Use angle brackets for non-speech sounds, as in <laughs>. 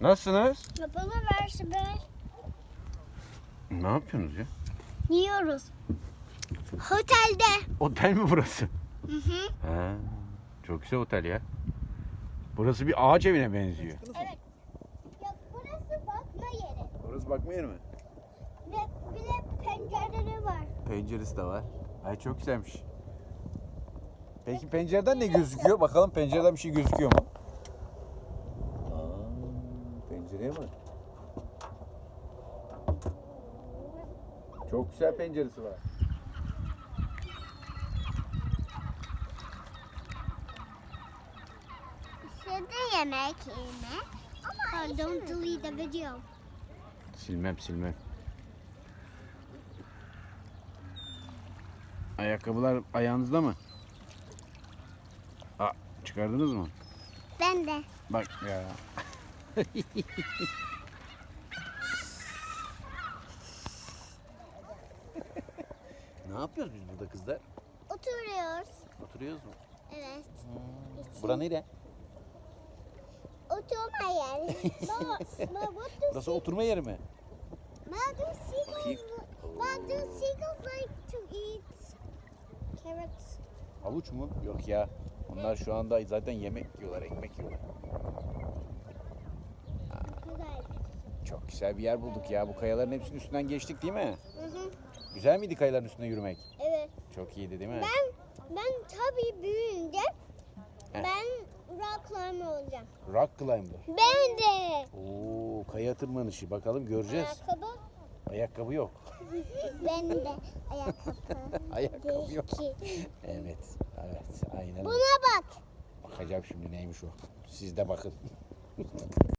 Nasılsınız? Kapalı versi be. Ne yapıyorsunuz ya? Yiyoruz. Otelde. Otel mi burası? Hı hı. Ha, çok güzel otel ya. Burası bir ağaç evine benziyor. Evet. Ya burası bakma yeri. Orası bakma yeri mi? Ve bir de pencereleri var. Penceresi de var. Ay çok güzelmiş. Peki pencereden ne gözüküyor? Bakalım pencereden bir şey gözüküyor mu? Aa, pencereye mi? Çok güzel penceresi var. Şimdi yemek yeme. Ama don't delete the video. Silmem silmem. Ayakkabılar ayağınızda mı? Aa, çıkardınız mı? Ben de. Bak ya. Ne yapıyoruz biz burada kızlar? Oturuyoruz. Oturuyoruz mu? Evet. Bura nere? Oturma yeri. <laughs> Burası oturma yeri mi? Do seagulls? Do seagulls like to eat carrots? Havuç mu? Yok ya. Onlar şu anda zaten yemek yiyorlar, ekmek yiyorlar. Güzel. Çok güzel bir yer bulduk ya. Bu kayaların hepsinin üstünden geçtik değil mi? Hı hı. Güzel miydi kayaların üstünde yürümek? Evet. Çok iyiydi değil mi? Ben ben tabii büyüyünce Heh. ben rock climber olacağım. Rock climber. Ben de. Oo, kaya tırmanışı. Bakalım göreceğiz. Ayakkabı. Ayakkabı yok. Ben de ayakkabı. <laughs> Ayakkabı yok. Evet. Evet. Aynen. Buna bak. Bakacağım şimdi neymiş o. Siz de bakın. <laughs>